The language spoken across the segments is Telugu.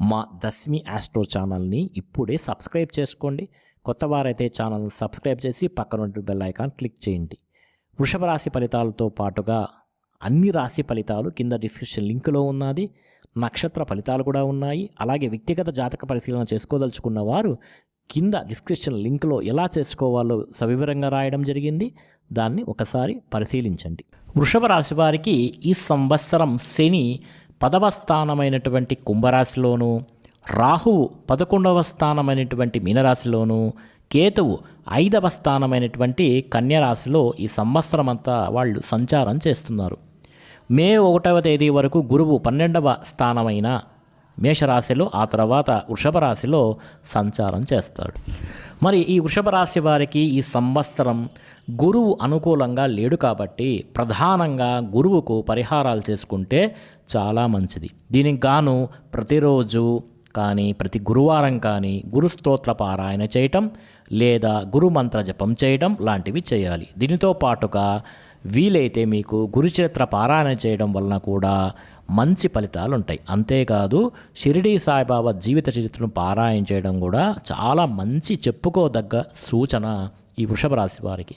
మా దస్మి ఆస్ట్రో ఛానల్ని ఇప్పుడే సబ్స్క్రైబ్ చేసుకోండి. కొత్త వారైతే ఛానల్ని సబ్స్క్రైబ్ చేసి పక్కన బెల్ ఐకాన్ క్లిక్ చేయండి. వృషభ రాశి ఫలితాలతో పాటుగా అన్ని రాశి ఫలితాలు కింద డిస్క్రిప్షన్ లింకులో ఉన్నది. నక్షత్ర ఫలితాలు కూడా ఉన్నాయి. అలాగే వ్యక్తిగత జాతక పరిశీలన చేసుకోదలుచుకున్న వారు కింద డిస్క్రిప్షన్ లింక్లో ఎలా చేసుకోవాలో సవివరంగా రాయడం జరిగింది. దాన్ని ఒకసారి పరిశీలించండి. వృషభ రాశి వారికి ఈ సంవత్సరం శని పదవ స్థానమైనటువంటి కుంభరాశిలోను రాహువు పదకొండవ స్థానమైనటువంటి మీనరాశిలోను కేతువు ఐదవ స్థానమైనటువంటి కన్యరాశిలో ఈ సంవత్సరం అంతా వాళ్ళు సంచారం చేస్తున్నారు. మే ఒకటవ తేదీ వరకు గురువు పన్నెండవ స్థానమైన మేషరాశిలో ఆ తర్వాత వృషభ రాశిలో సంచారం చేస్తాడు. మరి ఈ వృషభ రాశి వారికి ఈ సంవత్సరం గురువు అనుకూలంగా లేడు కాబట్టి ప్రధానంగా గురువుకు పరిహారాలు చేసుకుంటే చాలా మంచిది. దీనికి గాను ప్రతిరోజు కానీ ప్రతి గురువారం కానీ గురుస్తోత్ర పారాయణ చేయటం లేదా గురు మంత్ర జపం చేయడం లాంటివి చేయాలి. దీనితో పాటుగా వీలైతే మీకు గురుచరిత్ర పారాయణ చేయడం వలన కూడా మంచి ఫలితాలు ఉంటాయి. అంతేకాదు షిరిడి సాయిబాబా జీవిత చరిత్రను పారాయణ చేయడం కూడా చాలా మంచి చెప్పుకోదగ్గ సూచన ఈ వృషభ రాశి వారికి.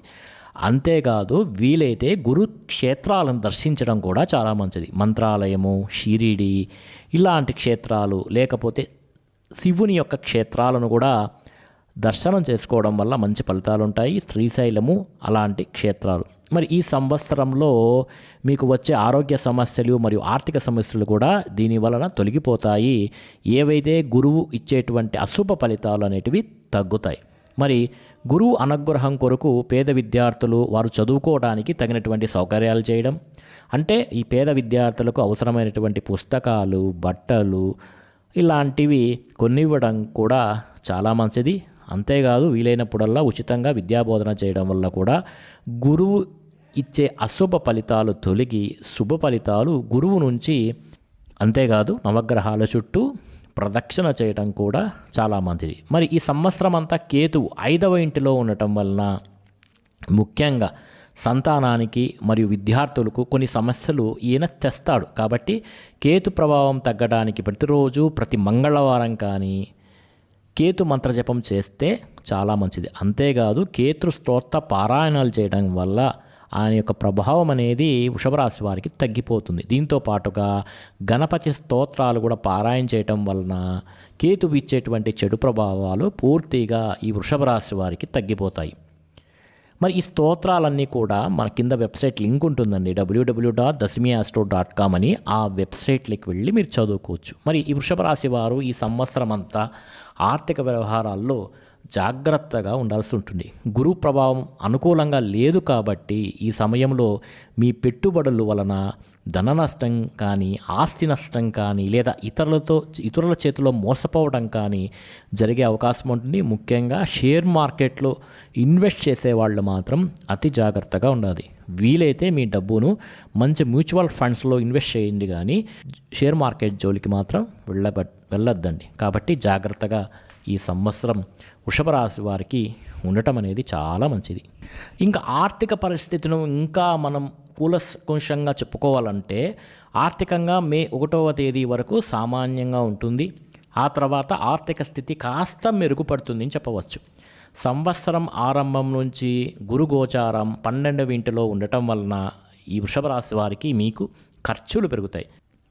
అంతేకాదు వీలైతే గురు క్షేత్రాలను దర్శించడం కూడా చాలా మంచిది. మంత్రాలయము షిరిడి ఇలాంటి క్షేత్రాలు లేకపోతే శివుని యొక్క క్షేత్రాలను కూడా దర్శనం చేసుకోవడం వల్ల మంచి ఫలితాలు ఉంటాయి. శ్రీశైలము అలాంటి క్షేత్రాలు. మరి ఈ సంవత్సరంలో మీకు వచ్చే ఆరోగ్య సమస్యలు మరియు ఆర్థిక సమస్యలు కూడా దీని వలన తొలగిపోతాయి. ఏవైతే గురువు ఇచ్చేటువంటి అశుభ ఫలితాలు అనేటివి తగ్గుతాయి. మరి గురువు అనుగ్రహం కొరకు పేద విద్యార్థులు వారు చదువుకోవడానికి తగినటువంటి సౌకర్యాలు చేయడం అంటే ఈ పేద విద్యార్థులకు అవసరమైనటువంటి పుస్తకాలు బట్టలు ఇలాంటివి కొన్ని ఇవ్వడం కూడా చాలా మంచిది. అంతేకాదు వీలైనప్పుడల్లా ఉచితంగా విద్యాబోధన చేయడం వల్ల కూడా గురువు ఇచ్చే అశుభ ఫలితాలు తొలగి శుభ ఫలితాలు గురువు నుంచి అంతేకాదు నవగ్రహాల చుట్టూ ప్రదక్షిణ చేయడం కూడా చాలా మంచిది. మరి ఈ సంవత్సరం అంతా కేతువు ఐదవ ఇంటిలో ఉండటం వలన ముఖ్యంగా సంతానానికి మరియు విద్యార్థులకు కొన్ని సమస్యలు ఈయన తెస్తాడు. కాబట్టి కేతు ప్రభావం తగ్గడానికి ప్రతిరోజు ప్రతి మంగళవారం కానీ కేతు మంత్రజపం చేస్తే చాలా మంచిది. అంతేకాదు కేతు స్తోత్ర పారాయణాలు చేయడం వల్ల ఆయన యొక్క ప్రభావం అనేది వృషభరాశి వారికి తగ్గిపోతుంది. దీంతో పాటుగా గణపతి స్తోత్రాలు కూడా పారాయణ చేయటం వలన కేతు ఇచ్చేటువంటి చెడు ప్రభావాలు పూర్తిగా ఈ వృషభ రాశి వారికి తగ్గిపోతాయి. మరి ఈ స్తోత్రాలన్నీ కూడా మన కింద వెబ్సైట్ లింక్ ఉంటుందండి. W W dot Dashami astro dot com అని ఆ వెబ్సైట్లోకి వెళ్ళి మీరు చదువుకోవచ్చు. మరి ఈ వృషభ రాశి వారు ఈ సంవత్సరం అంతా ఆర్థిక వ్యవహారాల్లో జాగ్రత్తగా ఉండాల్సి ఉంటుంది. గురు ప్రభావం అనుకూలంగా లేదు కాబట్టి ఈ సమయంలో మీ పెట్టుబడుల వలన ధన నష్టం కానీ ఆస్తి నష్టం కానీ లేదా ఇతరులతో ఇతరుల చేతిలో మోసపోవడం కానీ జరిగే అవకాశం ఉంటుంది. ముఖ్యంగా షేర్ మార్కెట్లో ఇన్వెస్ట్ చేసే వాళ్ళు మాత్రం అతి జాగ్రత్తగా ఉండాలి. వీలైతే మీ డబ్బును మంచి మ్యూచువల్ ఫండ్స్లో ఇన్వెస్ట్ చేయండి కానీ షేర్ మార్కెట్ జోలికి మాత్రం వెళ్ళబ వెళ్ళొద్దండి. కాబట్టి జాగ్రత్తగా ఈ సంవత్సరం వృషభరాశి వారికి ఉండటం అనేది చాలా మంచిది. ఇంకా ఆర్థిక పరిస్థితులను ఇంకా మనం కూలకుంశంగా చెప్పుకోవాలంటే ఆర్థికంగా మే ఒకటవ తేదీ వరకు సామాన్యంగా ఉంటుంది. ఆ తర్వాత ఆర్థిక స్థితి కాస్త మెరుగుపడుతుంది అని చెప్పవచ్చు. సంవత్సరం ఆరంభం నుంచి గురుగోచారం పన్నెండవ ఇంటిలో ఉండటం వలన ఈ వృషభ రాశి వారికి మీకు ఖర్చులు పెరుగుతాయి.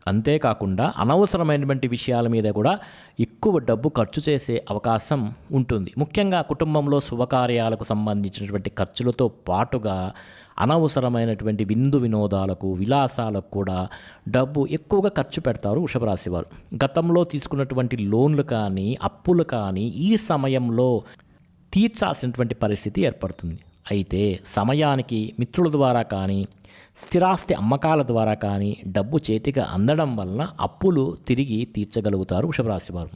అంతేకాకుండా అనవసరమైనటువంటి విషయాల మీద కూడా ఎక్కువ డబ్బు ఖర్చు చేసే అవకాశం ఉంటుంది. ముఖ్యంగా కుటుంబంలో శుభకార్యాలకు సంబంధించినటువంటి ఖర్చులతో పాటుగా అనవసరమైనటువంటి విందు వినోదాలకు విలాసాలకు కూడా డబ్బు ఎక్కువగా ఖర్చు పెడతారు వృషభరాశి వారు. గతంలో తీసుకున్నటువంటి లోన్లు కానీ అప్పులు కానీ ఈ సమయంలో తీర్చాల్సినటువంటి పరిస్థితి ఏర్పడుతుంది. అయితే సమయానికి మిత్రుల ద్వారా కానీ స్థిరాస్తి అమ్మకాల ద్వారా కానీ డబ్బు చేతికి అందడం వలన అప్పులు తిరిగి తీర్చగలుగుతారు వృషభరాశి వారు.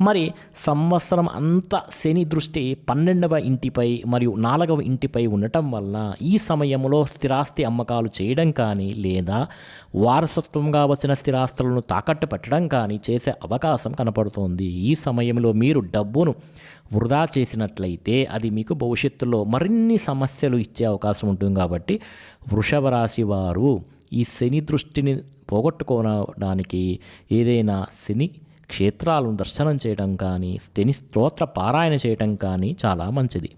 మరి సంవత్సరం అంతా శని దృష్టి పన్నెండవ ఇంటిపై మరియు నాలుగవ ఇంటిపై ఉండటం వలన ఈ సమయంలో స్థిరాస్తి అమ్మకాలు చేయడం కానీ లేదా వారసత్వంగా వచ్చిన స్థిరాస్తులను తాకట్టు పెట్టడం కానీ చేసే అవకాశం కనపడుతోంది. ఈ సమయంలో మీరు డబ్బును వృధా చేసినట్లయితే అది మీకు భవిష్యత్తులో మరిన్ని సమస్యలు ఇచ్చే అవకాశం ఉంటుంది కాబట్టి వృషభ రాశి వారు ఈ శని దృష్టిని పోగొట్టుకోవడానికి ఏదైనా శని క్షేత్రాలను దర్శనం చేయడం కానీ శని స్తోత్ర పారాయణ చేయటం కానీ చాలా మంచిది.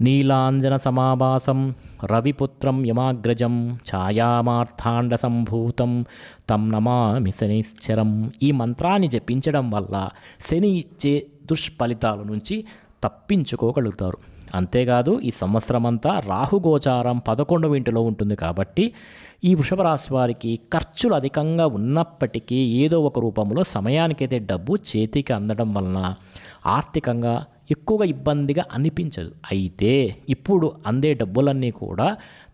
నీలాంజన సమాభాసం రవిపుత్రం యమాగ్రజం ఛాయామార్థాండ సంభూతం తం నమామి శనిశ్చరం ఈ మంత్రాన్ని జపించడం వల్ల శని ఇచ్చే దుష్ఫలితాల నుంచి తప్పించుకోగలుగుతారు. అంతేకాదు ఈ సంవత్సరం అంతా రాహుగోచారం పదకొండవ ఇంటిలో ఉంటుంది కాబట్టి ఈ వృషభ రాశి వారికి ఖర్చులు అధికంగా ఉన్నప్పటికీ ఏదో ఒక రూపంలో సమయానికైతే డబ్బు చేతికి అందడం వలన ఆర్థికంగా ఎక్కువగా ఇబ్బందిగా అనిపించదు. అయితే ఇప్పుడు అందే డబ్బులన్నీ కూడా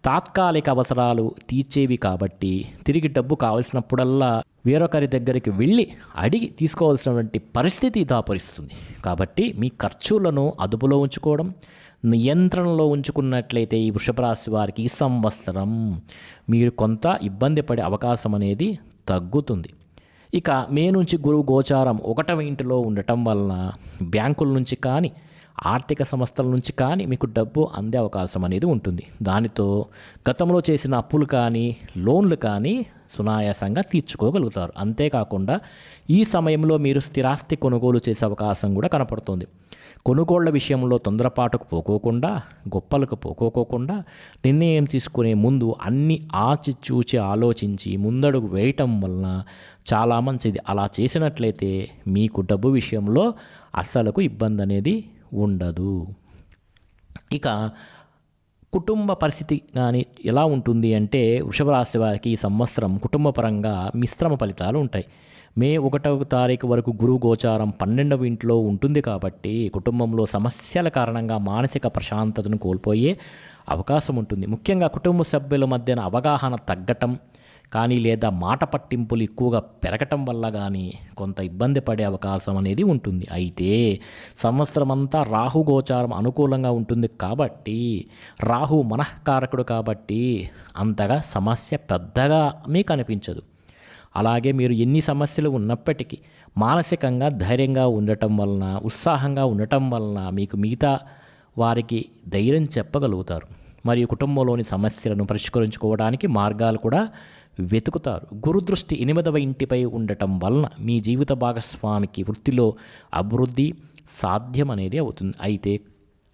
తాత్కాలిక అవసరాలు తీర్చేవి కాబట్టి తిరిగి డబ్బు కావలసినప్పుడల్లా వేరొకరి దగ్గరికి వెళ్ళి అడిగి తీసుకోవాల్సినటువంటి పరిస్థితి దాపరిస్తుంది. కాబట్టి మీ ఖర్చులను అదుపులో ఉంచుకోవడం నియంత్రణలో ఉంచుకున్నట్లయితే ఈ వృషభ రాశి వారికి ఈ సంవత్సరం మీరు కొంత ఇబ్బంది పడే అవకాశం అనేది తగ్గుతుంది. ఇక మే నుంచి గురువు గోచారం ఒకటవ ఇంటిలో ఉండటం వలన బ్యాంకుల నుంచి కానీ ఆర్థిక సంస్థల నుంచి కానీ మీకు డబ్బు అందే అవకాశం అనేది ఉంటుంది. దానితో గతంలో చేసిన అప్పులు కానీ లోన్లు కానీ సునాయాసంగా తీర్చుకోగలుగుతారు. అంతేకాకుండా ఈ సమయంలో మీరు స్థిరాస్తి కొనుగోలు చేసే అవకాశం కూడా కనపడుతుంది. కొనుగోళ్ళ విషయంలో తొందరపాటుకు పోకోకుండా గొప్పలకు పోకోకోకుండా నిర్ణయం తీసుకునే ముందు అన్ని ఆచి చూచి ఆలోచించి ముందడుగు వేయటం వలన చాలా మంచిది. అలా చేసినట్లయితే మీకు డబ్బు విషయంలో అస్సలకు ఇబ్బంది అనేది ఉండదు. ఇక కుటుంబ పరిస్థితి కానీ ఎలా ఉంటుంది అంటే వృషభ రాశి వారికి ఈ సంవత్సరం కుటుంబ పరంగా మిశ్రమ ఫలితాలు ఉంటాయి. మే ఒకటవ తారీఖు వరకు గురువు గోచారం పన్నెండవ ఇంట్లో ఉంటుంది కాబట్టి కుటుంబంలో సమస్యల కారణంగా మానసిక ప్రశాంతతను కోల్పోయే అవకాశం ఉంటుంది. ముఖ్యంగా కుటుంబ సభ్యుల మధ్యన అవగాహన తగ్గటం కానీ లేదా మాట పట్టింపులు ఎక్కువగా పెరగటం వల్ల కానీ కొంత ఇబ్బంది పడే అవకాశం అనేది ఉంటుంది. అయితే సంవత్సరం అంతా రాహు గోచారం అనుకూలంగా ఉంటుంది కాబట్టి రాహు మనఃకారకుడు కాబట్టి అంతగా సమస్య పెద్దగా మీకు అనిపించదు. అలాగే మీరు ఎన్ని సమస్యలు ఉన్నప్పటికీ మానసికంగా ధైర్యంగా ఉండటం వలన ఉత్సాహంగా ఉండటం వలన మీకు మిగతా వారికి ధైర్యం చెప్పగలుగుతారు. మరియు కుటుంబంలోని సమస్యలను పరిష్కరించుకోవడానికి మార్గాలు కూడా వెతుకుతారు. గురుదృష్టి ఎనిమిదవ ఇంటిపై ఉండటం వలన మీ జీవిత భాగస్వామికి వృత్తిలో అభివృద్ధి సాధ్యం అనేది అవుతుంది. అయితే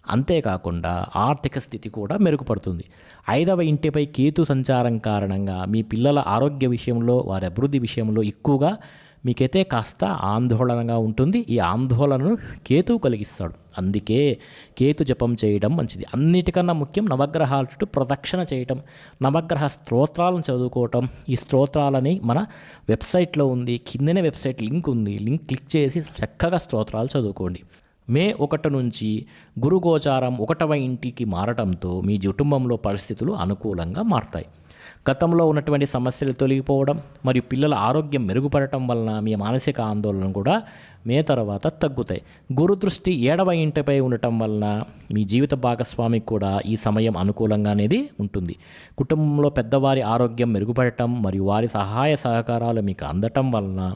అంతేకాకుండా ఆర్థిక స్థితి కూడా మెరుగుపడుతుంది. ఐదవ ఇంటిపై కేతు సంచారం కారణంగా మీ పిల్లల ఆరోగ్య విషయంలో వారి అభివృద్ధి విషయంలో ఎక్కువగా మీకైతే కాస్త ఆందోళనగా ఉంటుంది. ఈ ఆందోళనను కేతు కలిగిస్తాడు. అందుకే కేతు జపం చేయడం మంచిది. అన్నిటికన్నా ముఖ్యం నవగ్రహాల చుట్టూ ప్రదక్షిణ చేయటం నవగ్రహ స్తోత్రాలను చదువుకోవటం. ఈ స్తోత్రాలని మన వెబ్సైట్లో ఉంది. కిందనే వెబ్సైట్ లింక్ ఉంది. లింక్ క్లిక్ చేసి చక్కగా స్తోత్రాలు చదువుకోండి. మే ఒకటి నుంచి గురుగోచారం ఒకటవ ఇంటికి మారటంతో మీ కుటుంబంలో పరిస్థితులు అనుకూలంగా మారతాయి. గతంలో ఉన్నటువంటి సమస్యలు తొలగిపోవడం మరియు పిల్లల ఆరోగ్యం మెరుగుపడటం వలన మీ మానసిక ఆందోళన కూడా మే తర్వాత తగ్గుతాయి. గురుదృష్టి ఏడవ ఇంటిపై ఉండటం వలన మీ జీవిత భాగస్వామికి కూడా ఈ సమయం అనుకూలంగా అనేది ఉంటుంది. కుటుంబంలో పెద్దవారి ఆరోగ్యం మెరుగుపడటం మరియు వారి సహాయ సహకారాలు మీకు అందటం వలన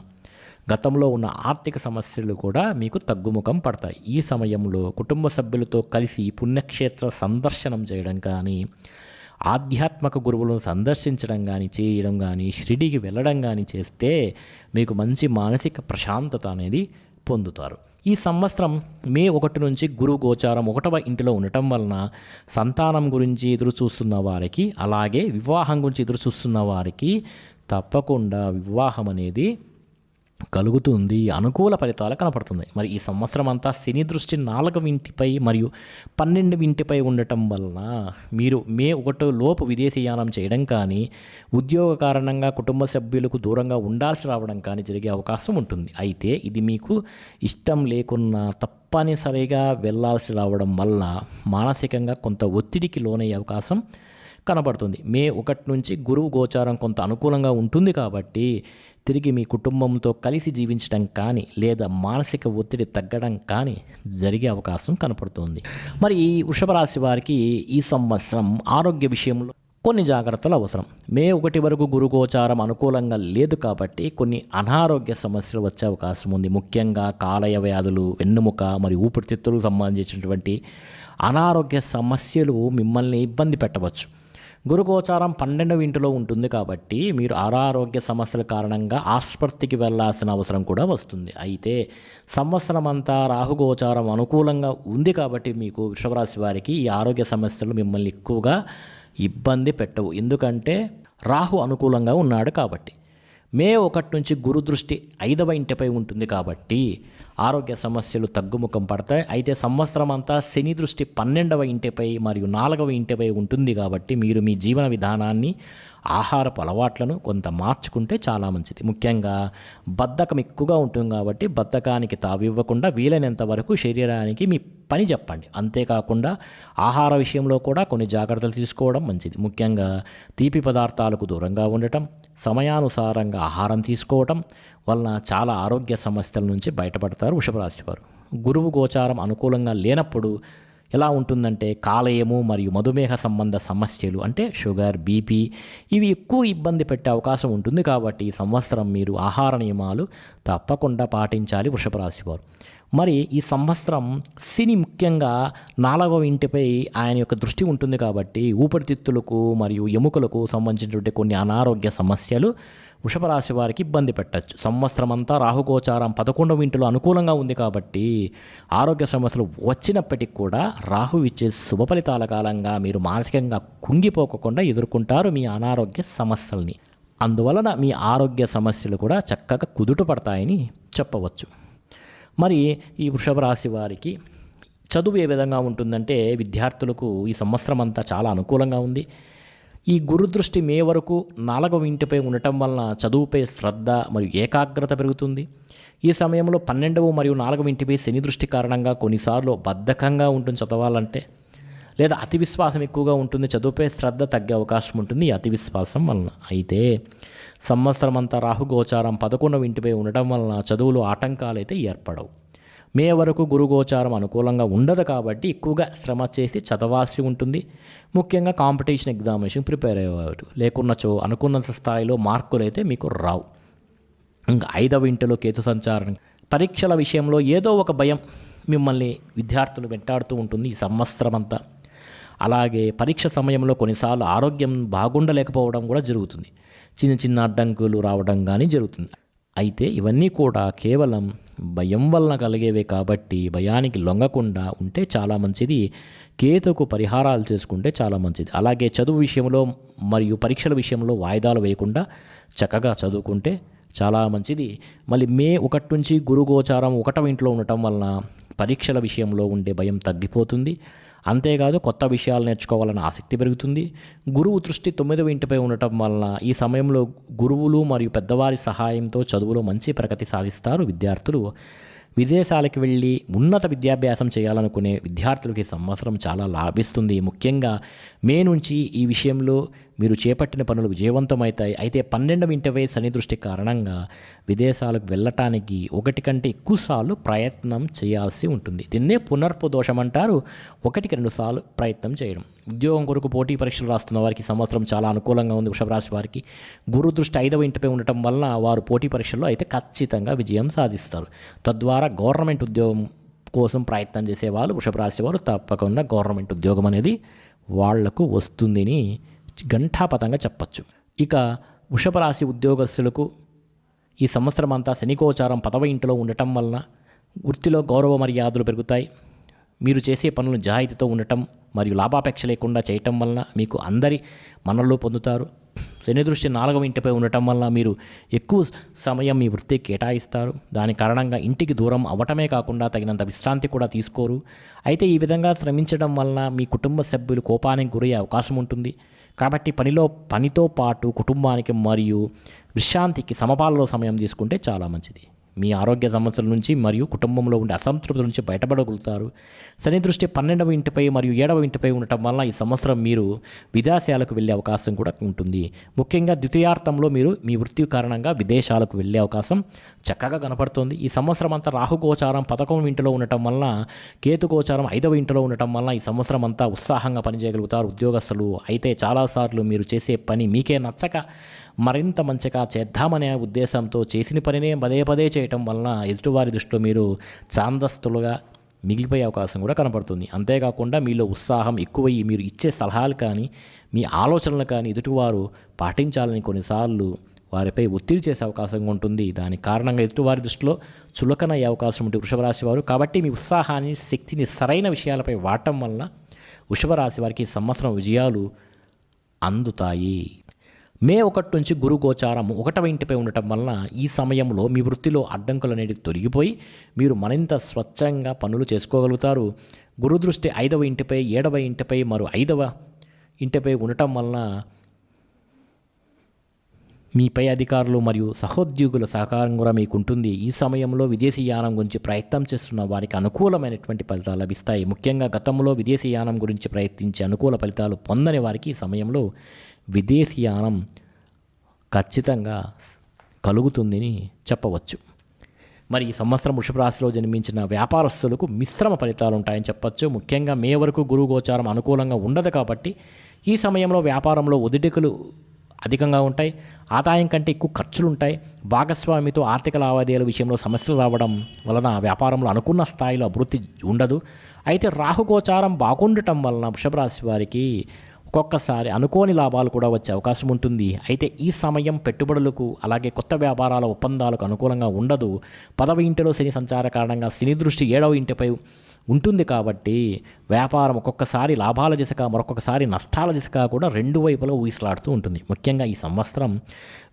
గతంలో ఉన్న ఆర్థిక సమస్యలు కూడా మీకు తగ్గుముఖం పడతాయి. ఈ సమయంలో కుటుంబ సభ్యులతో కలిసి పుణ్యక్షేత్ర సందర్శనం చేయడం కానీ ఆధ్యాత్మిక గురువులను సందర్శించడం కానీ చేయడం కానీ షిరిడికి వెళ్ళడం కానీ చేస్తే మీకు మంచి మానసిక ప్రశాంతత అనేది పొందుతారు. ఈ సంవత్సరం మే ఒకటి నుంచి గురు గోచారం ఒకటవ ఇంటిలో ఉండటం వలన సంతానం గురించి ఎదురు చూస్తున్న వారికి అలాగే వివాహం గురించి ఎదురు చూస్తున్న వారికి తప్పకుండా వివాహం అనేది కలుగుతుంది అనుకూల ఫలితాలు కనపడుతుంది మరి ఈ సంవత్సరం అంతా శని దృష్టి నాలుగు ఇంటిపై మరియు పన్నెండు ఇంటిపై ఉండటం వలన మీరు మే ఒకటో లోపు విదేశీయానం చేయడం కానీ ఉద్యోగ కారణంగా కుటుంబ సభ్యులకు దూరంగా ఉండాల్సి రావడం కానీ జరిగే అవకాశం ఉంటుంది. అయితే ఇది మీకు ఇష్టం లేకున్నా తప్పనిసరిగా వెళ్ళాల్సి రావడం వల్ల మానసికంగా కొంత ఒత్తిడికి లోనయ్యే అవకాశం కనబడుతుంది. మే ఒకటి నుంచి గురువు గోచారం కొంత అనుకూలంగా ఉంటుంది కాబట్టి తిరిగి మీ కుటుంబంతో కలిసి జీవించడం కానీ లేదా మానసిక ఒత్తిడి తగ్గడం కానీ జరిగే అవకాశం కనపడుతుంది. మరి ఈ వృషభ రాశి వారికి ఈ సంవత్సరం ఆరోగ్య విషయంలో కొన్ని జాగ్రత్తలు అవసరం. మే ఒకటి వరకు గురుగోచారం అనుకూలంగా లేదు కాబట్టి కొన్ని అనారోగ్య సమస్యలు వచ్చే అవకాశం ఉంది. ముఖ్యంగా కాలయ వ్యాధులు వెన్నుముక మరియు ఊపిరితిత్తులకు సంబంధించినటువంటి అనారోగ్య సమస్యలు మిమ్మల్ని ఇబ్బంది పెట్టవచ్చు. గురుగోచారం పన్నెండవ ఇంటిలో ఉంటుంది కాబట్టి మీరు అనారోగ్య సమస్యల కారణంగా ఆసుపత్రికి వెళ్ళాల్సిన అవసరం కూడా వస్తుంది. అయితే సంవత్సరం అంతా రాహుగోచారం అనుకూలంగా ఉంది కాబట్టి మీకు వృషభరాశి వారికి ఈ ఆరోగ్య సమస్యలు మిమ్మల్ని ఎక్కువగా ఇబ్బంది పెట్టవు. ఎందుకంటే రాహు అనుకూలంగా ఉన్నాడు కాబట్టి. మే ఒకటి నుంచి గురు దృష్టి ఐదవ ఇంటిపై ఉంటుంది కాబట్టి ఆరోగ్య సమస్యలు తగ్గుముఖం పడతాయి. అయితే సంవత్సరం అంతా శని దృష్టి పన్నెండవ ఇంటిపై మరియు నాలుగవ ఇంటిపై ఉంటుంది కాబట్టి మీరు మీ జీవన విధానాన్ని ఆహారపు అలవాట్లను కొంత మార్చుకుంటే చాలా మంచిది. ముఖ్యంగా బద్ధకం ఎక్కువగా ఉంటుంది కాబట్టి బద్ధకానికి తావివ్వకుండా వీలైనంత వరకు శరీరానికి మీ పని చెప్పండి. అంతేకాకుండా ఆహార విషయంలో కూడా కొన్ని జాగ్రత్తలు తీసుకోవడం మంచిది. ముఖ్యంగా తీపి పదార్థాలకు దూరంగా ఉండటం సమయానుసారంగా ఆహారం తీసుకోవటం వలన చాలా ఆరోగ్య సమస్యల నుంచి బయటపడతారు వృషభరాశి వారు. గురువు గోచారం అనుకూలంగా లేనప్పుడు ఎలా ఉంటుందంటే కాలేయము మరియు మధుమేహ సంబంధ సమస్యలు అంటే షుగర్ బీపీ ఇవి ఎక్కువ ఇబ్బంది పెట్టే అవకాశం ఉంటుంది కాబట్టి ఈ సంవత్సరం మీరు ఆహార నియమాలు తప్పకుండా పాటించాలి వృషభరాశి వారు. మరి ఈ సంవత్సరం శని ముఖ్యంగా నాలుగవ ఇంటిపై ఆయన యొక్క దృష్టి ఉంటుంది కాబట్టి ఊపిరితిత్తులకు మరియు ఎముకలకు సంబంధించినటువంటి కొన్ని అనారోగ్య సమస్యలు వృషభరాశి వారికి ఇబ్బంది పెట్టచ్చు. సంవత్సరం అంతా రాహుగోచారం పదకొండవ ఇంటిలో అనుకూలంగా ఉంది కాబట్టి ఆరోగ్య సమస్యలు వచ్చినప్పటికీ కూడా రాహు ఇచ్చే శుభ ఫలితాల కాలంగా మీరు మానసికంగా కుంగిపోకుండా ఎదుర్కొంటారు మీ అనారోగ్య సమస్యల్ని. అందువలన మీ ఆరోగ్య సమస్యలు కూడా చక్కగా కుదుట పడతాయని చెప్పవచ్చు. మరి ఈ వృషభ రాశి వారికి చదువు ఏ విధంగా ఉంటుందంటే విద్యార్థులకు ఈ సంవత్సరం అంతా చాలా అనుకూలంగా ఉంది. ఈ గురుదృష్టి మే వరకు నాలుగవ ఇంటిపై ఉండటం వలన చదువుపై శ్రద్ధ మరియు ఏకాగ్రత పెరుగుతుంది. ఈ సమయంలో పన్నెండవ మరియు నాలుగవ ఇంటిపై శని దృష్టి కారణంగా కొన్నిసార్లు బద్ధకంగా ఉంటుంది చదవాలంటే. లేదా అతి విశ్వాసం ఎక్కువగా ఉంటుంది చదువుపై శ్రద్ధ తగ్గే అవకాశం ఉంటుంది ఈ అతి విశ్వాసం వలన. అయితే సంవత్సరం అంతా రాహుగోచారం పదకొండవ ఇంటిపై ఉండటం వలన చదువులో ఆటంకాలు అయితే ఏర్పడవు. మే వరకు గురుగోచారం అనుకూలంగా ఉండదు కాబట్టి ఎక్కువగా శ్రమ చేసి చదవాల్సి ఉంటుంది. ముఖ్యంగా కాంపిటీషన్ ఎగ్జామినేషన్ ప్రిపేర్ అయ్యేవారు. లేకున్నచో అనుకున్నంత స్థాయిలో మార్కులు అయితే మీకు రావు. ఇంకా ఐదవ ఇంటిలో కేతు సంచారం. పరీక్షల విషయంలో ఏదో ఒక భయం మిమ్మల్ని విద్యార్థులు వెంటాడుతూ ఉంటుంది ఈ సంవత్సరం అంతా అలాగే పరీక్ష సమయంలో కొన్నిసార్లు ఆరోగ్యం బాగుండలేకపోవడం కూడా జరుగుతుంది. చిన్న చిన్న అడ్డంకులు రావడం కానీ జరుగుతుంది. అయితే ఇవన్నీ కూడా కేవలం భయం వలన కలిగేవే కాబట్టి భయానికి లొంగకుండా ఉంటే చాలా మంచిది. కేతుకు పరిహారాలు చేసుకుంటే చాలా మంచిది. అలాగే చదువు విషయంలో మరియు పరీక్షల విషయంలో వాయిదాలు వేయకుండా చక్కగా చదువుకుంటే చాలా మంచిది. మళ్ళీ మే ఒకటి నుంచి గురుగోచారం ఒకటవ ఇంట్లో ఉండటం వలన పరీక్షల విషయంలో ఉండే భయం తగ్గిపోతుంది. అంతేకాదు కొత్త విషయాలు నేర్చుకోవాలన్న ఆసక్తి పెరుగుతుంది. గురువు దృష్టి తొమ్మిదవ ఇంటిపై ఉండటం వలన ఈ సమయంలో గురువులు మరియు పెద్దవారి సహాయంతో చదువులో మంచి ప్రగతి సాధిస్తారు విద్యార్థులు. విదేశాలకు వెళ్ళి ఉన్నత విద్యాభ్యాసం చేయాలనుకునే విద్యార్థులకి ఈ సంవత్సరం చాలా లాభిస్తుంది. ముఖ్యంగా మే నుంచి ఈ విషయంలో మీరు చేపట్టిన పనులు విజయవంతమవుతాయి అయితే పన్నెండవ ఇంటిపై శని దృష్టి కారణంగా విదేశాలకు వెళ్ళటానికి ఒకటి కంటే ఎక్కువసార్లు ప్రయత్నం చేయాల్సి ఉంటుంది. దీన్నే పునర్పు దోషం అంటారు. ఒకటికి రెండు సార్లు ప్రయత్నం చేయడం. ఉద్యోగం కొరకు పోటీ పరీక్షలు రాస్తున్న వారికి సంవత్సరం చాలా అనుకూలంగా ఉంది వృషభరాశి వారికి. గురు దృష్టి ఐదవ ఇంటిపై ఉండటం వలన వారు పోటీ పరీక్షల్లో అయితే ఖచ్చితంగా విజయం సాధిస్తారు. తద్వారా గవర్నమెంట్ ఉద్యోగం కోసం ప్రయత్నం చేసేవాళ్ళు వృషభరాశి వారు తప్పకుండా గవర్నమెంట్ ఉద్యోగం అనేది వాళ్ళకు వస్తుందని ఘంటాపతంగా చెప్పచ్చు. ఇక వృషభ రాశి ఉద్యోగస్తులకు ఈ సంవత్సరం అంతా శనికోచారం పదవ ఇంటిలో ఉండటం వలన వృత్తిలో గౌరవ మర్యాదలు పెరుగుతాయి. మీరు చేసే పనులు జాయితీతో ఉండటం మరియు లాభాపేక్ష లేకుండా చేయటం వలన మీకు అందరి మనల్లో పొందుతారు. శని దృష్టి నాలుగవ ఇంటిపై ఉండటం వల్ల మీరు ఎక్కువ సమయం మీ వృత్తి కేటాయిస్తారు. దాని కారణంగా ఇంటికి దూరం అవ్వటమే కాకుండా తగినంత విశ్రాంతి కూడా తీసుకోరు. అయితే ఈ విధంగా శ్రమించడం వలన మీ కుటుంబ సభ్యులు కోపానికి గురయ్యే అవకాశం ఉంటుంది. కాబట్టి పనిలో పనితో పాటు కుటుంబానికి మరియు విశ్రాంతికి సమపాలలో సమయం తీసుకుంటే చాలా మంచిది. మీ ఆరోగ్య సమస్యల నుంచి మరియు కుటుంబంలో ఉండే అసంతృప్తి నుంచి బయటపడగలుగుతారు. శని దృష్టి పన్నెండవ ఇంటిపై మరియు ఏడవ ఇంటిపై ఉండటం వల్ల ఈ సంవత్సరం మీరు విదేశాలకు వెళ్ళే అవకాశం కూడా ఉంటుంది. ముఖ్యంగా ద్వితీయార్థంలో మీరు మీ వృత్తి కారణంగా విదేశాలకు వెళ్ళే అవకాశం చక్కగా కనపడుతుంది. ఈ సంవత్సరం అంతా రాహుగోచారం పదకొండు ఇంటిలో ఉండటం వల్ల కేతుగోచారం ఐదవ ఇంటిలో ఉండటం వల్ల ఈ సంవత్సరం అంతా ఉత్సాహంగా పనిచేయగలుగుతారు ఉద్యోగస్తులు. అయితే చాలాసార్లు మీరు చేసే పని మీకే నచ్చక మరింత మంచిగా చేద్దామనే ఉద్దేశంతో చేసిన పనినే పదే పదే చేయటం వలన ఎదుటివారి దృష్టిలో మీరు ఛాందస్తులుగా మిగిలిపోయే అవకాశం కూడా కనపడుతుంది. అంతేకాకుండా మీలో ఉత్సాహం ఎక్కువయ్యి మీరు ఇచ్చే సలహాలు కానీ మీ ఆలోచనలు కానీ ఎదుటివారు పాటించాలని కొన్నిసార్లు వారిపై ఒత్తిడి చేసే అవకాశం ఉంటుంది. దాని కారణంగా ఎదుటివారి దృష్టిలో చులకన అయ్యే అవకాశం ఉంటుంది వృషభరాశి వారు. కాబట్టి మీ ఉత్సాహాన్ని శక్తిని సరైన విషయాలపై వాడటం వలన వృషభరాశి వారికి సంవత్సరం విజయాలు అందుతాయి. మే ఒకటి నుంచి గురు గోచారం ఒకటవ ఇంటిపై ఉండటం వలన ఈ సమయంలో మీ వృత్తిలో అడ్డంకులు అనేవి తొలగిపోయి మీరు మరింత స్వచ్ఛంగా పనులు చేసుకోగలుగుతారు. గురు దృష్టి ఐదవ ఇంటిపై ఏడవ ఇంటిపై మరో ఐదవ ఇంటిపై ఉండటం వలన మీపై అధికారులు మరియు సహోద్యోగుల సహకారం కూడా మీకు ఉంటుంది ఈ సమయంలో విదేశీ యానం గురించి ప్రయత్నం చేస్తున్న వారికి అనుకూలమైనటువంటి ఫలితాలు లభిస్తాయి. ముఖ్యంగా గతంలో విదేశీ యానం గురించి ప్రయత్నించి అనుకూల ఫలితాలు పొందని వారికి ఈ సమయంలో విదేశీయానం ఖచ్చితంగా కలుగుతుందని చెప్పవచ్చు. మరి ఈ సంవత్సరం వృషభరాశిలో జన్మించిన వ్యాపారస్తులకు మిశ్రమ ఫలితాలు ఉంటాయని చెప్పచ్చు. ముఖ్యంగా మే వరకు గురువు గోచారం అనుకూలంగా ఉండదు కాబట్టి ఈ సమయంలో వ్యాపారంలో ఒదిడికలు అధికంగా ఉంటాయి. ఆదాయం కంటే ఎక్కువ ఖర్చులు ఉంటాయి. భాగస్వామితో ఆర్థిక లావాదేవీల విషయంలో సమస్యలు రావడం వలన వ్యాపారంలో అనుకున్న స్థాయిలో అభివృద్ధి ఉండదు. అయితే రాహుగోచారం బాగుండటం వలన వృషభరాశి వారికి ఒక్కొక్కసారి అనుకోని లాభాలు కూడా వచ్చే అవకాశం ఉంటుంది. అయితే ఈ సమయం పెట్టుబడులకు అలాగే కొత్త వ్యాపారాల ఒప్పందాలకు అనుకూలంగా ఉండదు. పదవ ఇంటిలో శని సంచార కారణంగా శని దృష్టి ఏడవ ఇంటిపై ఉంటుంది కాబట్టి వ్యాపారం ఒక్కొక్కసారి లాభాల దిశగా మరొకసారి నష్టాల దిశగా కూడా రెండు వైపులా ఊసలాడుతూ ఉంటుంది. ముఖ్యంగా ఈ సంవత్సరం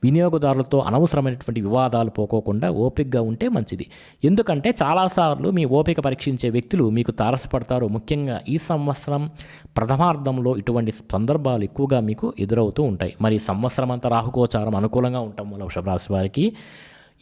వినియోగదారులతో అనవసరమైనటువంటి వివాదాలు పోకోకుండా ఓపికగా ఉంటే మంచిది. ఎందుకంటే చాలాసార్లు మీ ఓపిక పరీక్షించే వ్యక్తులు మీకు తారసపడతారు. ముఖ్యంగా ఈ సంవత్సరం ప్రథమార్థంలో ఇటువంటి సందర్భాలు ఎక్కువగా మీకు ఎదురవుతూ ఉంటాయి. మరి సంవత్సరం అంతా రాహుగోచారం అనుకూలంగా ఉండటం వల్ల వృషభ రాశి వారికి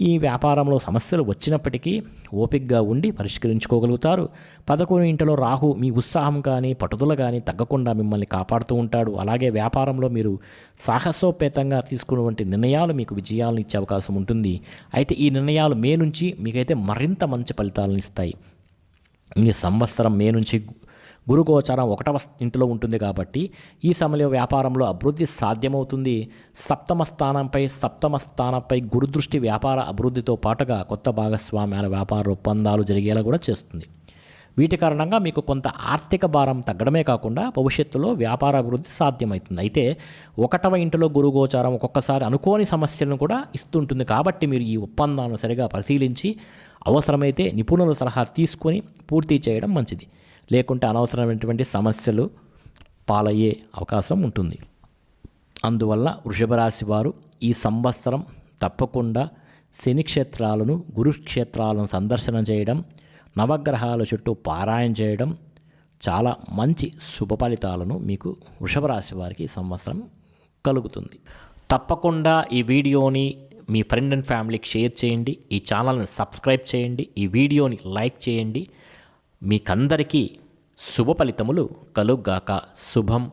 ఈ వ్యాపారంలో సమస్యలు వచ్చినప్పటికీ ఓపికగా ఉండి పరిష్కరించుకోగలుగుతారు. పదకొండు ఇంటిలో రాహు మీ ఉత్సాహం కానీ పట్టుదల కానీ తగ్గకుండా మిమ్మల్ని కాపాడుతూ ఉంటాడు. అలాగే వ్యాపారంలో మీరు సాహసోపేతంగా తీసుకున్నటువంటి నిర్ణయాలు మీకు విజయాలను ఇచ్చే అవకాశం ఉంటుంది. అయితే ఈ నిర్ణయాలు మే నుంచి మీకైతే మరింత మంచి ఫలితాలను ఇస్తాయి. ఈ సంవత్సరం మే నుంచి గురుగోచారం ఒకటవ ఇంటిలో ఉంటుంది కాబట్టి ఈ సమయంలో వ్యాపారంలో అభివృద్ధి సాధ్యమవుతుంది. సప్తమ స్థానంపై సప్తమ స్థానంపై గురుదృష్టి వ్యాపార అభివృద్ధితో పాటుగా కొత్త భాగస్వామ్యాల వ్యాపార ఒప్పందాలు జరిగేలా కూడా చేస్తుంది. వీటి కారణంగా మీకు కొంత ఆర్థిక భారం తగ్గడమే కాకుండా భవిష్యత్తులో వ్యాపార అభివృద్ధి సాధ్యమవుతుంది. అయితే ఒకటవ ఇంటిలో గురుగోచారం ఒక్కొక్కసారి అనుకోని సమస్యలను కూడా ఇస్తుంటుంది కాబట్టి మీరు ఈ ఒప్పందాలను సరిగా పరిశీలించి అవసరమైతే నిపుణుల సలహా తీసుకొని పూర్తి చేయడం మంచిది. లేకుంటే అనవసరమైనటువంటి సమస్యలు పాలయ్యే అవకాశం ఉంటుంది. అందువల్ల వృషభ రాశి వారు ఈ సంవత్సరం తప్పకుండా శని క్షేత్రాలను గురుక్షేత్రాలను సందర్శన చేయడం నవగ్రహాల చుట్టూ పారాయణ చేయడం చాలా మంచి శుభ ఫలితాలను మీకు వృషభ రాశి వారికి ఈ సంవత్సరం కలుగుతుంది. తప్పకుండా ఈ వీడియోని మీ ఫ్రెండ్ అండ్ ఫ్యామిలీకి షేర్ చేయండి. ఈ ఛానల్ని సబ్స్క్రైబ్ చేయండి. ఈ వీడియోని లైక్ చేయండి. మీకందరికీ శుభ ఫలితములు కలుగ్గాక శుభం.